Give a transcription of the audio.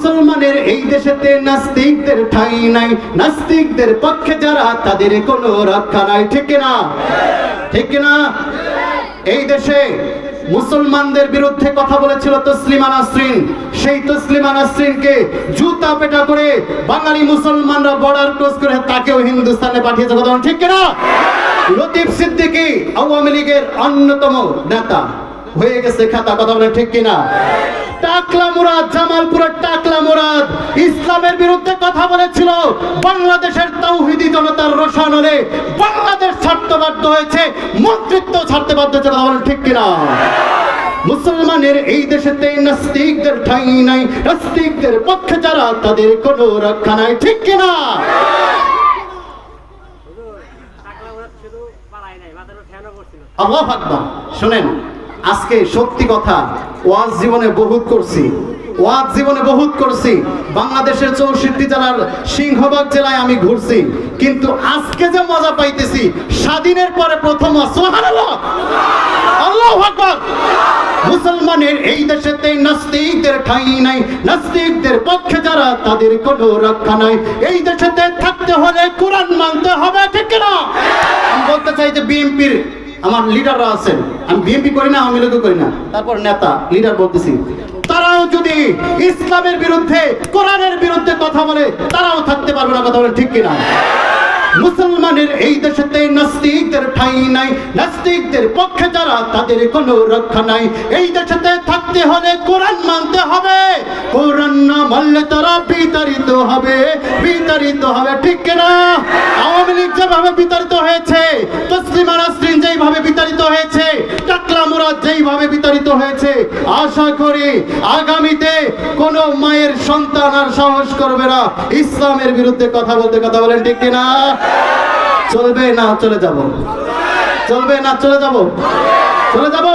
মুসলমানের এই দেশেতে নাস্তিকদের ঠাঁই নাই। নাস্তিকদের পক্ষে যারা, তাদের কোনো রক্ষা নাই। ঠিক না ঠিক না এই দেশে মুসলমানদের বিরুদ্ধে কথা বলেছিল তসলিমা নাসরিন। সেই তসলিমা নাসরিনকে জুতা পেটা করে বাঙালি মুসলমানরা বর্ডার ক্রস করে তাকেও হিন্দুস্তানে পাঠিয়েছে। কথা ঠিক কিনা? লতিফ সিদ্দিকী আওয়ামী লীগের অন্যতম নেতা। হয়ে গেছে খাতা কথা বলেন ঠিক কিনা? টাকলা মুরাদ জামালপুরের টাকলা মুরাদ ইসলামের বিরুদ্ধে কথা বলেছিল। বাংলাদেশের তৌহিদি জনতার রোশানলে বাংলাদেশ ছাড়তে বাধ্য হয়েছে মন্ত্রিত্ব ছাড়তে বাধ্য হয়েছে কথা বলেন ঠিক কিনা? মুসলমানের এই দেশেতে নাস্তিকদের ঠাই নাই নাস্তিকদের পক্ষে যারা তাদের কোনো রক্ষা নাই ঠিক কিনা? আল্লাহ আকবার শুনেন। আজকে সত্যি কথা, ওয়াজ জীবনে বহুত করছি। ওয়াজ জীবনে বহুত করছি। বাংলাদেশের চৌষট্টি জেলার সিংহবাগ জেলায় আমি ঘুরছি। কিন্তু আজকে যে মজা পাইতেছি, স্বাধীনের পরে প্রথম। আকবার! মুসলমানের এই দেশেতে নাস্তিকদের ঠাঁই নাই, নাস্তিকদের পক্ষে যারা, তাদের কোনো রক্ষা নাই। এই দেশেতে থাকতে হলে কোরআন মানতে হবে, ঠিক না আমি বলতে চাই যে বিএনপির আমার লিডাররা আছেন। আমি বিএনপি করি না, আওয়ামী করি না। তারপর নেতা লিডার বলতেছি। তারাও যদি ইসলামের বিরুদ্ধে, কোরআনের বিরুদ্ধে কথা বলে, তারাও থাকতে পারবে না কথা বলে ঠিক কিনা? মুসলমানের এই দেশেতে নাস্তিকদের ঠাঁই নাই। নাস্তিকদের পক্ষে যারা, তাদের কোনো রক্ষা নাই। এই দেশেতে থাকতে হলে কোরআন মানতে মানলে তারা বিতাড়িত হবে। বিতাড়িত হবে, ঠিক কিনা? আওয়ামী লীগ যেভাবে বিতাড়িত হয়েছে, তসলিমা নাসরিন যেইভাবে বিতাড়িত হয়েছে যেইভাবে বিতাড়িত হয়েছে, আশা করি আগামীতে কোন মায়ের সন্তান আর সাহস করবে না। ইসলামের বিরুদ্ধে কথা বলতে কথা বলেন, ঠিক কিনা? চলবে না, চলে যাব। চলবে না, চলে যাব? চলে যাব?